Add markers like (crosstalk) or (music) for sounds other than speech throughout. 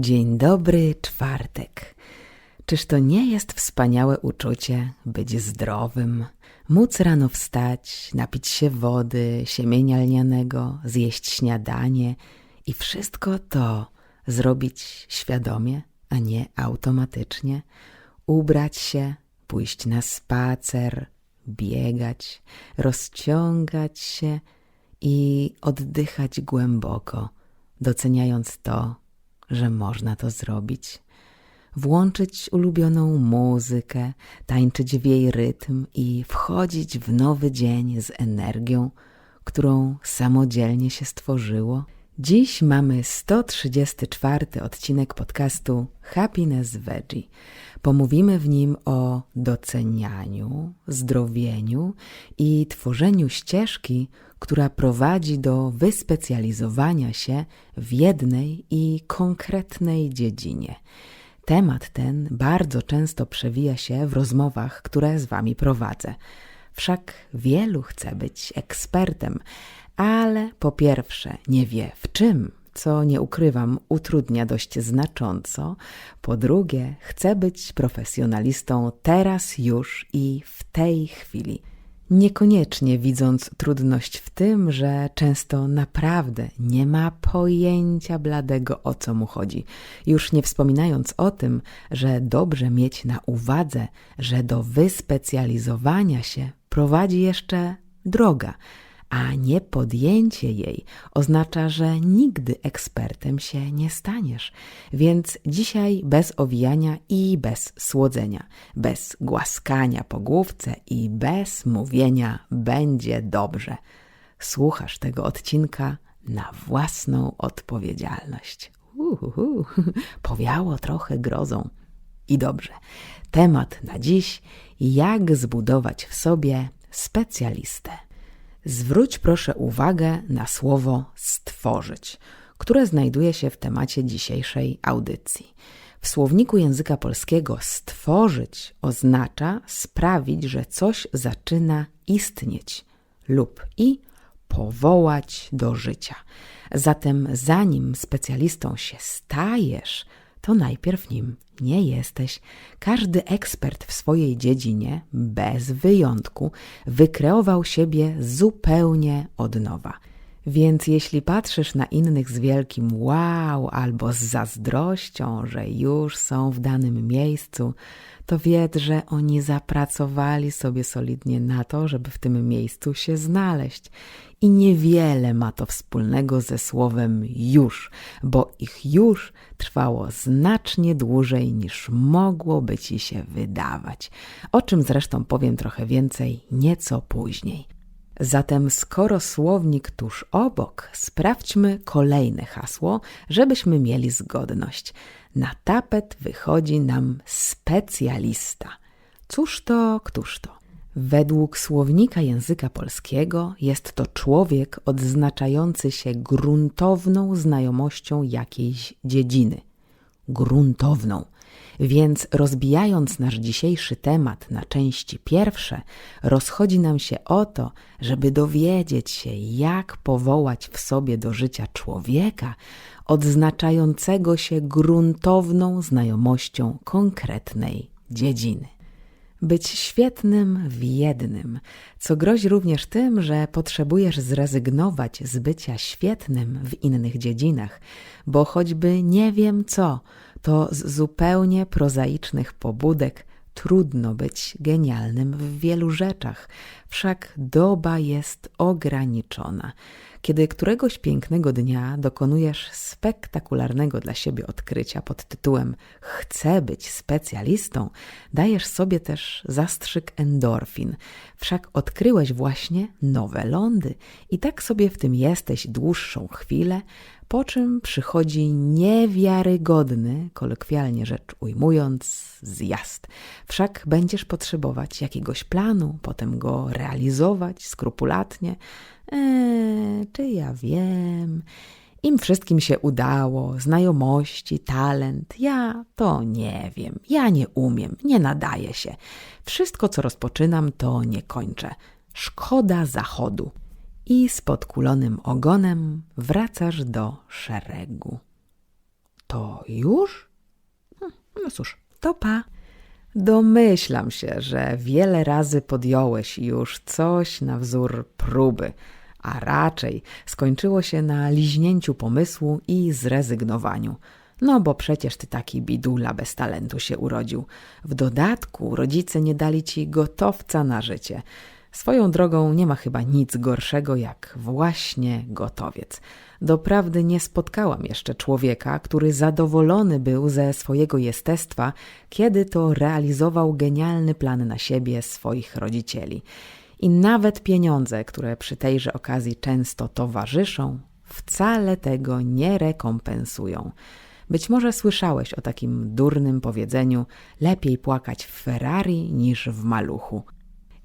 Dzień dobry, czwartek. Czyż to nie jest wspaniałe uczucie być zdrowym, móc rano wstać, napić się wody, siemienia lnianego, zjeść śniadanie i wszystko to zrobić świadomie, a nie automatycznie, ubrać się, pójść na spacer, biegać, rozciągać się i oddychać głęboko, doceniając to, że można to zrobić. Włączyć ulubioną muzykę, tańczyć w jej rytm i wchodzić w nowy dzień z energią, którą samodzielnie się stworzyło. Dziś mamy 134 odcinek podcastu Happiness Veggie. Pomówimy w nim o docenianiu, zdrowieniu i tworzeniu ścieżki, która prowadzi do wyspecjalizowania się w jednej i konkretnej dziedzinie. Temat ten bardzo często przewija się w rozmowach, które z Wami prowadzę. Wszak wielu chce być ekspertem, ale po pierwsze nie wie w czym, co nie ukrywam, utrudnia dość znacząco. Po drugie, chce być profesjonalistą teraz, już i w tej chwili. Niekoniecznie widząc trudność w tym, że często naprawdę nie ma pojęcia bladego o co mu chodzi. Już nie wspominając o tym, że dobrze mieć na uwadze, że do wyspecjalizowania się prowadzi jeszcze droga, a nie podjęcie jej oznacza, że nigdy ekspertem się nie staniesz. Więc dzisiaj bez owijania i bez słodzenia, bez głaskania po główce i bez mówienia będzie dobrze. Słuchasz tego odcinka na własną odpowiedzialność. Uhuhu, (laughs) powiało trochę grozą. I dobrze, temat na dziś: jak zbudować w sobie specjalistę. Zwróć proszę uwagę na słowo stworzyć, które znajduje się w temacie dzisiejszej audycji. W słowniku języka polskiego stworzyć oznacza sprawić, że coś zaczyna istnieć lub i powołać do życia. Zatem zanim specjalistą się stajesz, to najpierw nim nie jesteś. Każdy ekspert w swojej dziedzinie, bez wyjątku, wykreował siebie zupełnie od nowa. Więc jeśli patrzysz na innych z wielkim wow albo z zazdrością, że już są w danym miejscu, to wiedz, że oni zapracowali sobie solidnie na to, żeby w tym miejscu się znaleźć. I niewiele ma to wspólnego ze słowem już, bo ich już trwało znacznie dłużej niż mogłoby ci się wydawać, o czym zresztą powiem trochę więcej nieco później. Zatem skoro słownik tuż obok, sprawdźmy kolejne hasło, żebyśmy mieli zgodność. Na tapet wychodzi nam specjalista. Cóż to, któż to? Według słownika języka polskiego jest to człowiek odznaczający się gruntowną znajomością jakiejś dziedziny. Gruntowną. Więc rozbijając nasz dzisiejszy temat na części pierwsze, rozchodzi nam się o to, żeby dowiedzieć się, jak powołać w sobie do życia człowieka odznaczającego się gruntowną znajomością konkretnej dziedziny. Być świetnym w jednym, co grozi również tym, że potrzebujesz zrezygnować z bycia świetnym w innych dziedzinach, bo choćby nie wiem co, to z zupełnie prozaicznych pobudek trudno być genialnym w wielu rzeczach, wszak doba jest ograniczona. Kiedy któregoś pięknego dnia dokonujesz spektakularnego dla siebie odkrycia pod tytułem Chcę być specjalistą, dajesz sobie też zastrzyk endorfin. Wszak odkryłeś właśnie nowe lądy i tak sobie w tym jesteś dłuższą chwilę, po czym przychodzi niewiarygodny, kolokwialnie rzecz ujmując, zjazd. Wszak będziesz potrzebować jakiegoś planu, potem go realizować skrupulatnie. Eee, czy ja wiem? Im wszystkim się udało, znajomości, talent. Ja to nie wiem, ja nie umiem, nie nadaję się. Wszystko, co rozpoczynam, to nie kończę. Szkoda zachodu i z podkulonym ogonem wracasz do szeregu. To już? Hm, No cóż, to pa. Domyślam się, że wiele razy podjąłeś już coś na wzór próby, a raczej skończyło się na liźnięciu pomysłu i zrezygnowaniu. No bo przecież ty taki bidula bez talentu się urodził. W dodatku rodzice nie dali ci gotowca na życie. Swoją drogą nie ma chyba nic gorszego jak właśnie gotowiec. Doprawdy nie spotkałam jeszcze człowieka, który zadowolony był ze swojego jestestwa, kiedy to realizował genialny plan na siebie swoich rodzicieli. I nawet pieniądze, które przy tejże okazji często towarzyszą, wcale tego nie rekompensują. Być może słyszałeś o takim durnym powiedzeniu: lepiej płakać w Ferrari niż w maluchu.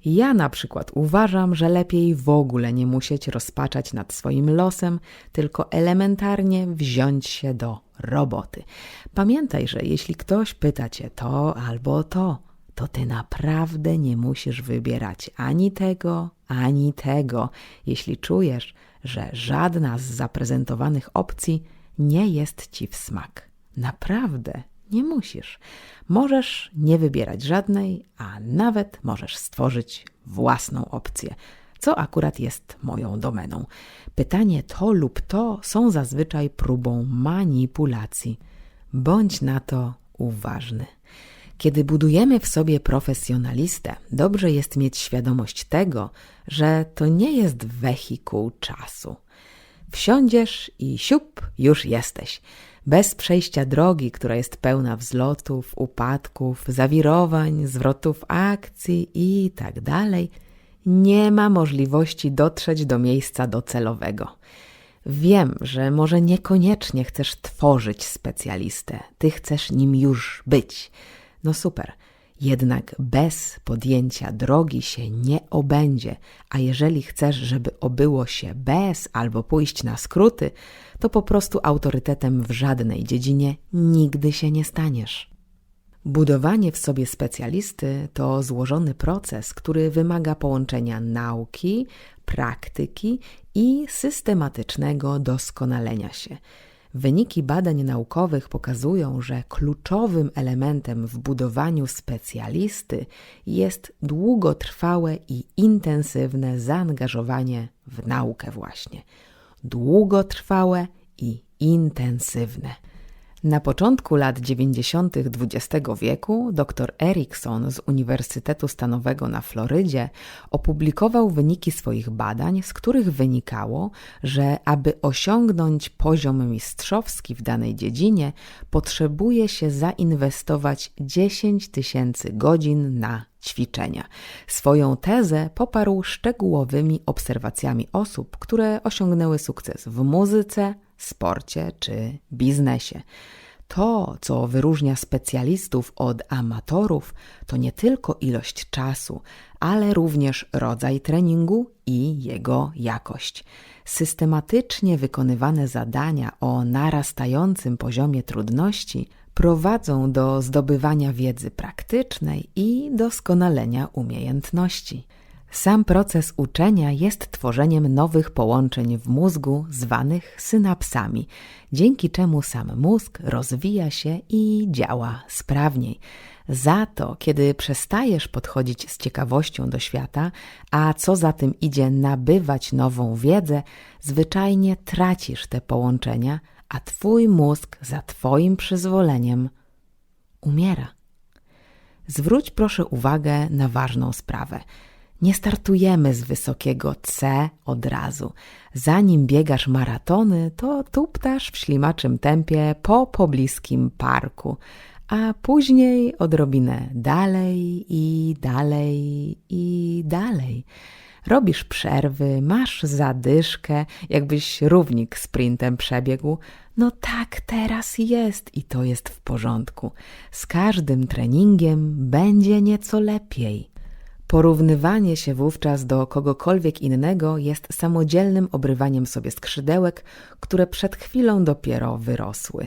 Ja na przykład uważam, że lepiej w ogóle nie musieć rozpaczać nad swoim losem, tylko elementarnie wziąć się do roboty. Pamiętaj, że jeśli ktoś pyta cię to albo to, to ty naprawdę nie musisz wybierać ani tego, ani tego, jeśli czujesz, że żadna z zaprezentowanych opcji nie jest ci w smak. Naprawdę nie musisz. Możesz nie wybierać żadnej, a nawet możesz stworzyć własną opcję, co akurat jest moją domeną. Pytanie to lub to są zazwyczaj próbą manipulacji. Bądź na to uważny. Kiedy budujemy w sobie profesjonalistę, dobrze jest mieć świadomość tego, że to nie jest wehikuł czasu. Wsiądziesz i siup, już jesteś. Bez przejścia drogi, która jest pełna wzlotów, upadków, zawirowań, zwrotów akcji i tak dalej, nie ma możliwości dotrzeć do miejsca docelowego. Wiem, że może niekoniecznie chcesz tworzyć specjalistę, ty chcesz nim już być. No super. Jednak bez podjęcia drogi się nie obędzie, a jeżeli chcesz, żeby obyło się bez albo pójść na skróty, to po prostu autorytetem w żadnej dziedzinie nigdy się nie staniesz. Budowanie w sobie specjalisty to złożony proces, który wymaga połączenia nauki, praktyki i systematycznego doskonalenia się. Wyniki badań naukowych pokazują, że kluczowym elementem w budowaniu specjalisty jest długotrwałe i intensywne zaangażowanie w naukę, właśnie. Długotrwałe i intensywne. Na początku lat 90. XX wieku dr Erikson z Uniwersytetu Stanowego na Florydzie opublikował wyniki swoich badań, z których wynikało, że aby osiągnąć poziom mistrzowski w danej dziedzinie, potrzebuje się zainwestować 10 tysięcy godzin na ćwiczenia. Swoją tezę poparł szczegółowymi obserwacjami osób, które osiągnęły sukces w muzyce, sporcie czy biznesie. To, co wyróżnia specjalistów od amatorów, to nie tylko ilość czasu, ale również rodzaj treningu i jego jakość. Systematycznie wykonywane zadania o narastającym poziomie trudności prowadzą do zdobywania wiedzy praktycznej i doskonalenia umiejętności. Sam proces uczenia jest tworzeniem nowych połączeń w mózgu zwanych synapsami, dzięki czemu sam mózg rozwija się i działa sprawniej. Za to, kiedy przestajesz podchodzić z ciekawością do świata, a co za tym idzie nabywać nową wiedzę, zwyczajnie tracisz te połączenia, a twój mózg za twoim przyzwoleniem umiera. Zwróć proszę uwagę na ważną sprawę – nie startujemy z wysokiego C od razu. Zanim biegasz maratony, to tuptasz w ślimaczym tempie po pobliskim parku, a później odrobinę dalej i dalej i dalej. Robisz przerwy, masz zadyszkę, jakbyś równik sprintem przebiegł. No tak teraz jest i to jest w porządku. Z każdym treningiem będzie nieco lepiej. Porównywanie się wówczas do kogokolwiek innego jest samodzielnym obrywaniem sobie skrzydełek, które przed chwilą dopiero wyrosły.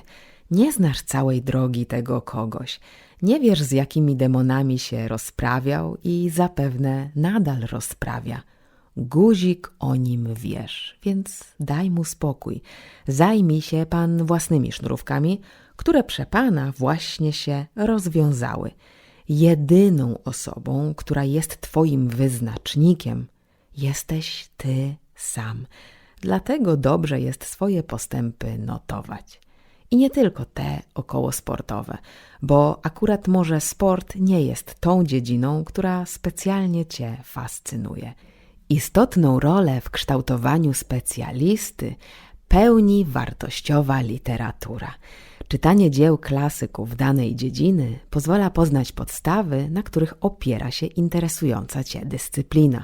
Nie znasz całej drogi tego kogoś, nie wiesz z jakimi demonami się rozprawiał i zapewne nadal rozprawia. Guzik o nim wiesz, więc daj mu spokój. Zajmij się pan własnymi sznurówkami, które przepana właśnie się rozwiązały. Jedyną osobą, która jest Twoim wyznacznikiem, jesteś Ty sam. Dlatego dobrze jest swoje postępy notować. I nie tylko te okołosportowe, bo akurat może sport nie jest tą dziedziną, która specjalnie Cię fascynuje. Istotną rolę w kształtowaniu specjalisty pełni wartościowa literatura. Czytanie dzieł klasyków danej dziedziny pozwala poznać podstawy, na których opiera się interesująca Cię dyscyplina.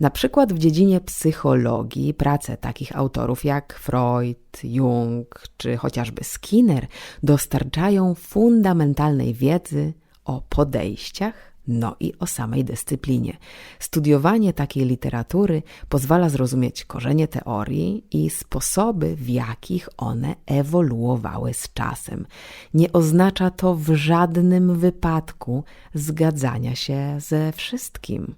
Na przykład w dziedzinie psychologii prace takich autorów jak Freud, Jung czy chociażby Skinner dostarczają fundamentalnej wiedzy o podejściach, no i o samej dyscyplinie. Studiowanie takiej literatury pozwala zrozumieć korzenie teorii i sposoby, w jakich one ewoluowały z czasem. Nie oznacza to w żadnym wypadku zgadzania się ze wszystkim.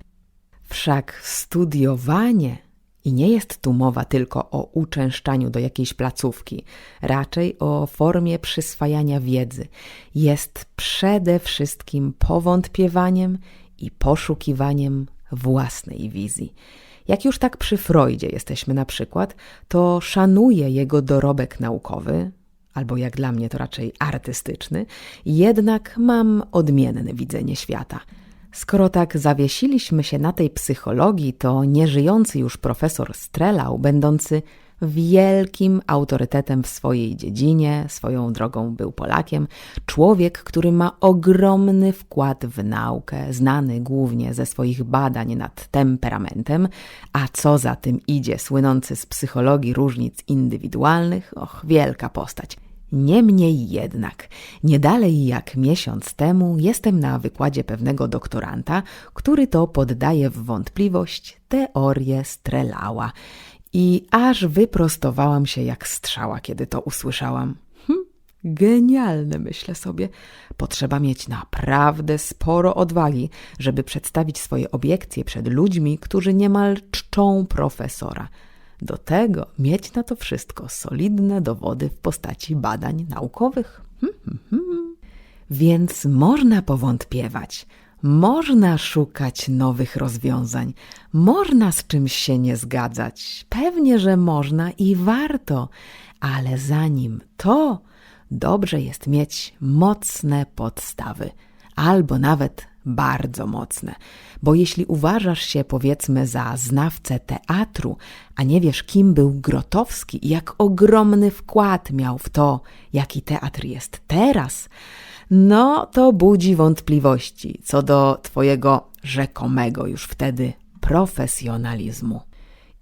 Wszak studiowanie, i nie jest tu mowa tylko o uczęszczaniu do jakiejś placówki, raczej o formie przyswajania wiedzy, jest przede wszystkim powątpiewaniem i poszukiwaniem własnej wizji. Jak już tak przy Freudzie jesteśmy na przykład, to szanuję jego dorobek naukowy, albo jak dla mnie to raczej artystyczny, jednak mam odmienne widzenie świata – Skoro tak zawiesiliśmy się na tej psychologii, to nieżyjący już profesor Strelau, będący wielkim autorytetem w swojej dziedzinie, swoją drogą był Polakiem, człowiek, który ma ogromny wkład w naukę, znany głównie ze swoich badań nad temperamentem, a co za tym idzie, słynący z psychologii różnic indywidualnych, och, wielka postać. Niemniej jednak, nie dalej jak miesiąc temu jestem na wykładzie pewnego doktoranta, który to poddaje w wątpliwość teorię Strelała. I aż wyprostowałam się jak strzała, kiedy to usłyszałam. Hm, genialne, myślę sobie. Potrzeba mieć naprawdę sporo odwagi, żeby przedstawić swoje obiekcje przed ludźmi, którzy niemal czczą profesora. Do tego mieć na to wszystko solidne dowody w postaci badań naukowych. Hmm, hmm, hmm. Więc można powątpiewać, można szukać nowych rozwiązań, można z czymś się nie zgadzać. Pewnie, że można i warto, ale zanim to, dobrze jest mieć mocne podstawy, albo nawet bardzo mocne, bo jeśli uważasz się powiedzmy za znawcę teatru, a nie wiesz kim był Grotowski i jak ogromny wkład miał w to, jaki teatr jest teraz, no to budzi wątpliwości co do twojego rzekomego już wtedy profesjonalizmu.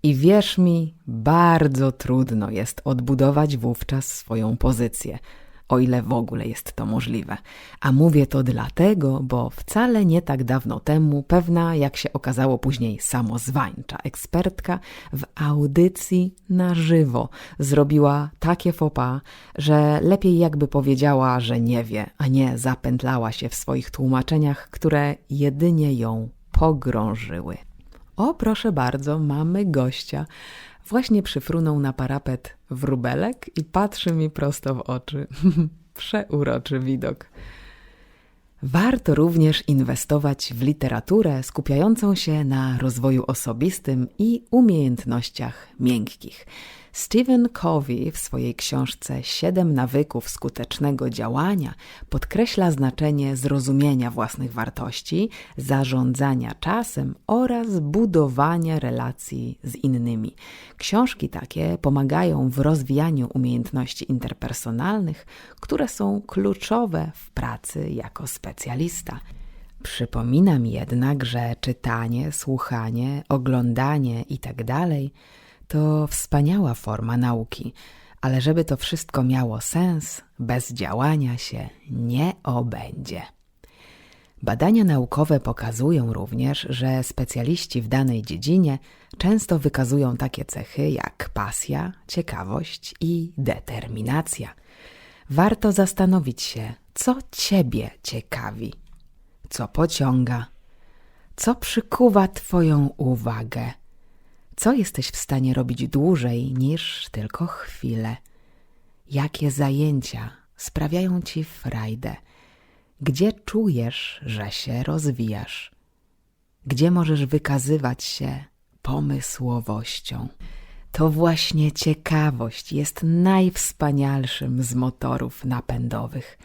I wierz mi, bardzo trudno jest odbudować wówczas swoją pozycję – o ile w ogóle jest to możliwe. A mówię to dlatego, bo wcale nie tak dawno temu pewna, jak się okazało później, samozwańcza ekspertka w audycji na żywo zrobiła takie fopa, że lepiej jakby powiedziała, że nie wie, a nie zapętlała się w swoich tłumaczeniach, które jedynie ją pogrążyły. O, proszę bardzo, mamy gościa. Właśnie przyfrunął na parapet wróbelek i patrzy mi prosto w oczy. (laughs) Przeuroczy widok. Warto również inwestować w literaturę skupiającą się na rozwoju osobistym i umiejętnościach miękkich. Stephen Covey w swojej książce Siedem nawyków skutecznego działania podkreśla znaczenie zrozumienia własnych wartości, zarządzania czasem oraz budowania relacji z innymi. Książki takie pomagają w rozwijaniu umiejętności interpersonalnych, które są kluczowe w pracy jako specjalista. Przypominam jednak, że czytanie, słuchanie, oglądanie itd. To wspaniała forma nauki, ale żeby to wszystko miało sens, bez działania się nie obędzie. Badania naukowe pokazują również, że specjaliści w danej dziedzinie często wykazują takie cechy jak pasja, ciekawość i determinacja. Warto zastanowić się, co Ciebie ciekawi, co pociąga, co przykuwa Twoją uwagę co jesteś w stanie robić dłużej niż tylko chwilę? Jakie zajęcia sprawiają ci frajdę? Gdzie czujesz, że się rozwijasz? Gdzie możesz wykazywać się pomysłowością? To właśnie ciekawość jest najwspanialszym z motorów napędowych.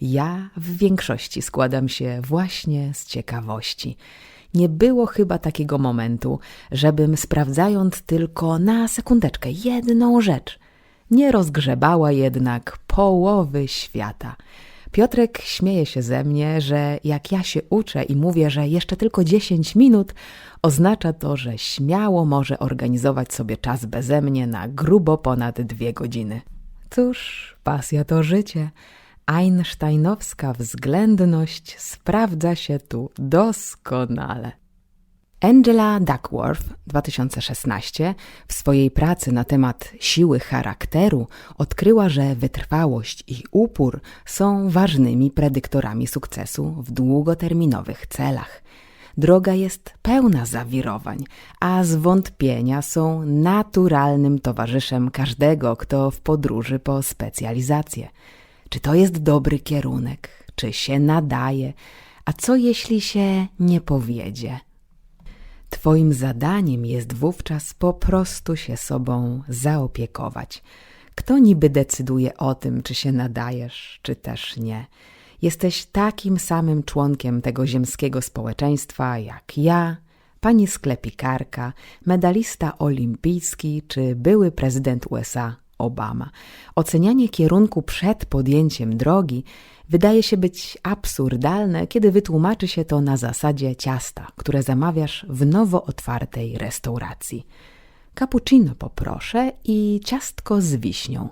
Ja w większości składam się właśnie z ciekawości. Nie było chyba takiego momentu, żebym sprawdzając tylko na sekundeczkę jedną rzecz, nie rozgrzebała jednak połowy świata. Piotrek śmieje się ze mnie, że jak ja się uczę i mówię, że jeszcze tylko 10 minut, oznacza to, że śmiało może organizować sobie czas beze mnie na grubo ponad dwie godziny. Cóż, pasja to życie. Einsteinowska względność sprawdza się tu doskonale. Angela Duckworth 2016 w swojej pracy na temat siły charakteru odkryła, że wytrwałość i upór są ważnymi predyktorami sukcesu w długoterminowych celach. Droga jest pełna zawirowań, a zwątpienia są naturalnym towarzyszem każdego, kto w podróży po specjalizację. Czy to jest dobry kierunek? Czy się nadaje? A co jeśli się nie powiedzie? Twoim zadaniem jest wówczas po prostu się sobą zaopiekować. Kto niby decyduje o tym, czy się nadajesz, czy też nie? Jesteś takim samym członkiem tego ziemskiego społeczeństwa jak ja, pani sklepikarka, medalista olimpijski czy były prezydent USA Obama. Ocenianie kierunku przed podjęciem drogi wydaje się być absurdalne, kiedy wytłumaczy się to na zasadzie ciasta, które zamawiasz w nowo otwartej restauracji. Cappuccino poproszę i ciastko z wiśnią.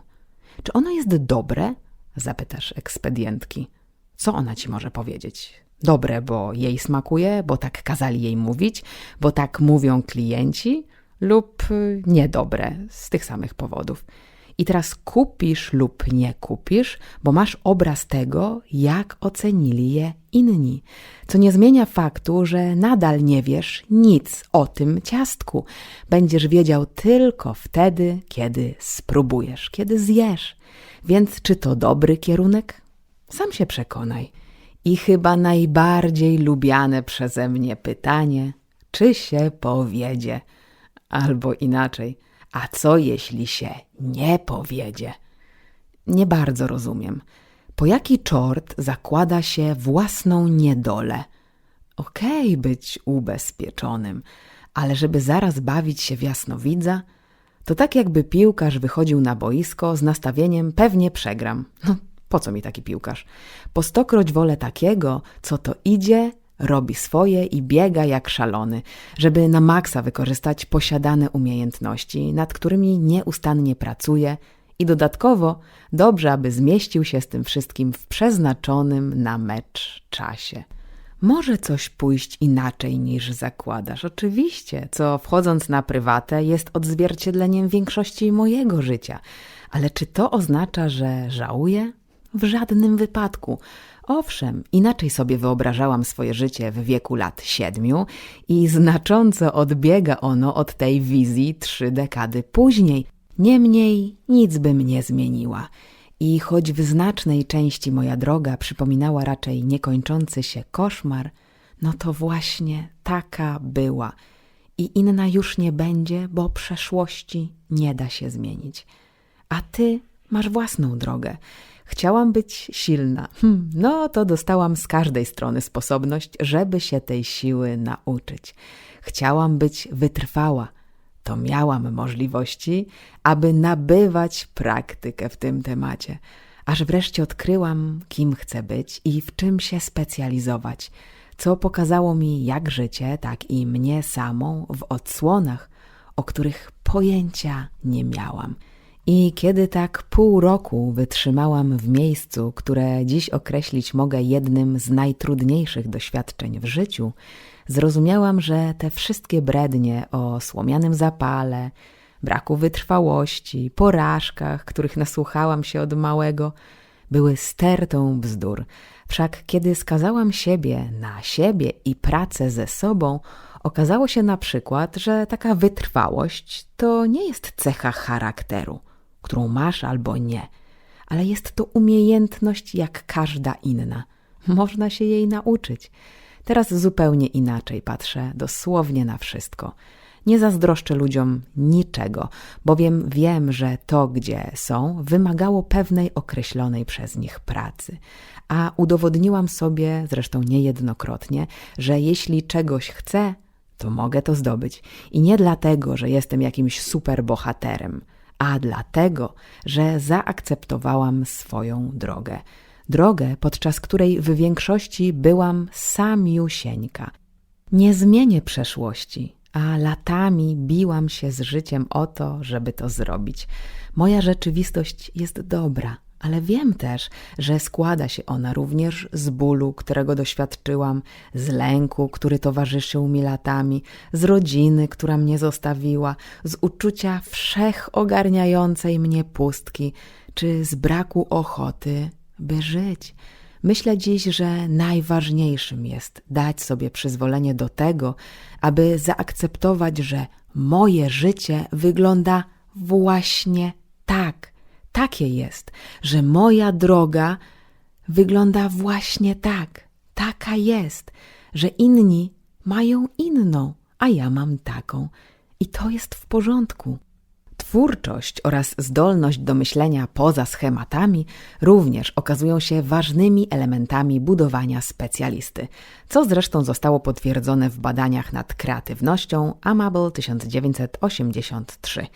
Czy ono jest dobre? zapytasz ekspedientki. Co ona ci może powiedzieć? Dobre, bo jej smakuje, bo tak kazali jej mówić, bo tak mówią klienci, lub niedobre z tych samych powodów. I teraz kupisz lub nie kupisz, bo masz obraz tego, jak ocenili je inni. Co nie zmienia faktu, że nadal nie wiesz nic o tym ciastku. Będziesz wiedział tylko wtedy, kiedy spróbujesz, kiedy zjesz. Więc czy to dobry kierunek? Sam się przekonaj. I chyba najbardziej lubiane przeze mnie pytanie, czy się powiedzie? Albo inaczej – a co jeśli się nie powiedzie? Nie bardzo rozumiem. Po jaki czort zakłada się własną niedolę? Okej okay, być ubezpieczonym, ale żeby zaraz bawić się w jasnowidza, to tak jakby piłkarz wychodził na boisko z nastawieniem pewnie przegram. No, po co mi taki piłkarz? Po stokroć wolę takiego, co to idzie, robi swoje i biega jak szalony, żeby na maksa wykorzystać posiadane umiejętności, nad którymi nieustannie pracuje i dodatkowo dobrze, aby zmieścił się z tym wszystkim w przeznaczonym na mecz czasie. Może coś pójść inaczej niż zakładasz, oczywiście, co wchodząc na prywatę jest odzwierciedleniem większości mojego życia, ale czy to oznacza, że żałuję? W żadnym wypadku. Owszem, inaczej sobie wyobrażałam swoje życie w wieku lat siedmiu i znacząco odbiega ono od tej wizji trzy dekady później. Niemniej nic bym nie zmieniła. I choć w znacznej części moja droga przypominała raczej niekończący się koszmar, no to właśnie taka była. I inna już nie będzie, bo przeszłości nie da się zmienić. A ty masz własną drogę Chciałam być silna. Hm, no to dostałam z każdej strony sposobność, żeby się tej siły nauczyć. Chciałam być wytrwała. To miałam możliwości, aby nabywać praktykę w tym temacie. Aż wreszcie odkryłam, kim chcę być i w czym się specjalizować, co pokazało mi jak życie, tak i mnie samą w odsłonach, o których pojęcia nie miałam. I kiedy tak pół roku wytrzymałam w miejscu, które dziś określić mogę jednym z najtrudniejszych doświadczeń w życiu, zrozumiałam, że te wszystkie brednie o słomianym zapale, braku wytrwałości, porażkach, których nasłuchałam się od małego, były stertą bzdur. Wszak kiedy skazałam siebie na siebie i pracę ze sobą, okazało się na przykład, że taka wytrwałość to nie jest cecha charakteru którą masz albo nie, ale jest to umiejętność jak każda inna. Można się jej nauczyć. Teraz zupełnie inaczej patrzę dosłownie na wszystko. Nie zazdroszczę ludziom niczego, bowiem wiem, że to, gdzie są, wymagało pewnej określonej przez nich pracy. A udowodniłam sobie, zresztą niejednokrotnie, że jeśli czegoś chcę, to mogę to zdobyć. I nie dlatego, że jestem jakimś superbohaterem, a dlatego, że zaakceptowałam swoją drogę. Drogę, podczas której w większości byłam samiusieńka. Nie zmienię przeszłości, a latami biłam się z życiem o to, żeby to zrobić. Moja rzeczywistość jest dobra, ale wiem też, że składa się ona również z bólu, którego doświadczyłam, z lęku, który towarzyszył mi latami, z rodziny, która mnie zostawiła, z uczucia wszechogarniającej mnie pustki, czy z braku ochoty, by żyć. Myślę dziś, że najważniejszym jest dać sobie przyzwolenie do tego, aby zaakceptować, że moje życie wygląda właśnie tak. Takie jest, że moja droga wygląda właśnie tak. Taka jest, że inni mają inną, a ja mam taką. I to jest w porządku. Twórczość oraz zdolność do myślenia poza schematami również okazują się ważnymi elementami budowania specjalisty, co zresztą zostało potwierdzone w badaniach nad kreatywnością Amable 1983.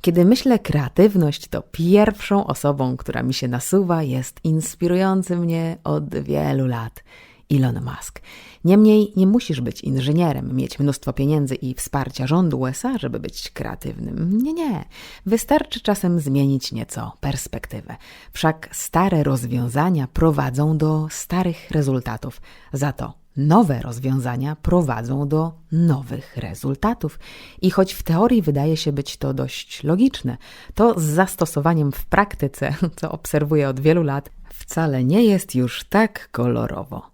Kiedy myślę kreatywność, to pierwszą osobą, która mi się nasuwa, jest inspirujący mnie od wielu lat Elon Musk. Niemniej nie musisz być inżynierem, mieć mnóstwo pieniędzy i wsparcia rządu USA, żeby być kreatywnym. Nie, nie. Wystarczy czasem zmienić nieco perspektywę. Wszak stare rozwiązania prowadzą do starych rezultatów. Za to nowe rozwiązania prowadzą do nowych rezultatów. I choć w teorii wydaje się być to dość logiczne, to z zastosowaniem w praktyce, co obserwuję od wielu lat, wcale nie jest już tak kolorowo.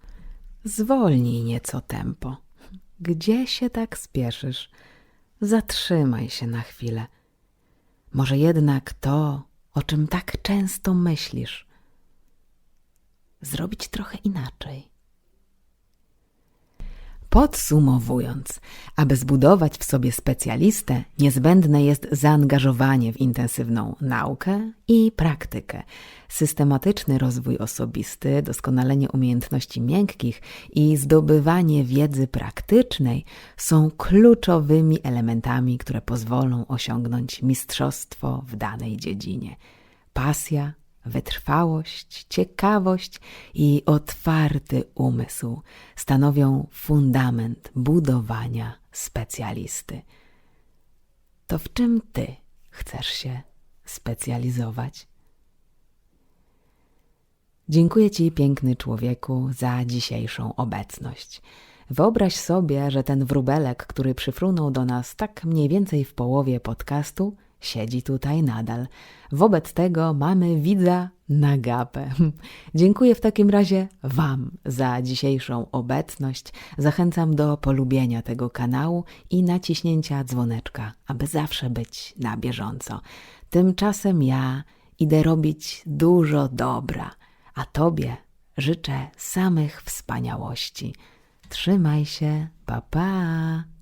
Zwolnij nieco tempo. Gdzie się tak spieszysz? Zatrzymaj się na chwilę. Może jednak to, o czym tak często myślisz, zrobić trochę inaczej. Podsumowując, aby zbudować w sobie specjalistę, niezbędne jest zaangażowanie w intensywną naukę i praktykę, systematyczny rozwój osobisty, doskonalenie umiejętności miękkich i zdobywanie wiedzy praktycznej są kluczowymi elementami, które pozwolą osiągnąć mistrzostwo w danej dziedzinie. Pasja, Wytrwałość, ciekawość i otwarty umysł stanowią fundament budowania specjalisty. To w czym ty chcesz się specjalizować? Dziękuję Ci, piękny człowieku, za dzisiejszą obecność. Wyobraź sobie, że ten wróbelek, który przyfrunął do nas tak mniej więcej w połowie podcastu, siedzi tutaj nadal. Wobec tego mamy widza na gapę. (laughs) Dziękuję w takim razie Wam za dzisiejszą obecność. Zachęcam do polubienia tego kanału i naciśnięcia dzwoneczka, aby zawsze być na bieżąco. Tymczasem ja idę robić dużo dobra, a Tobie życzę samych wspaniałości. Trzymaj się, pa pa!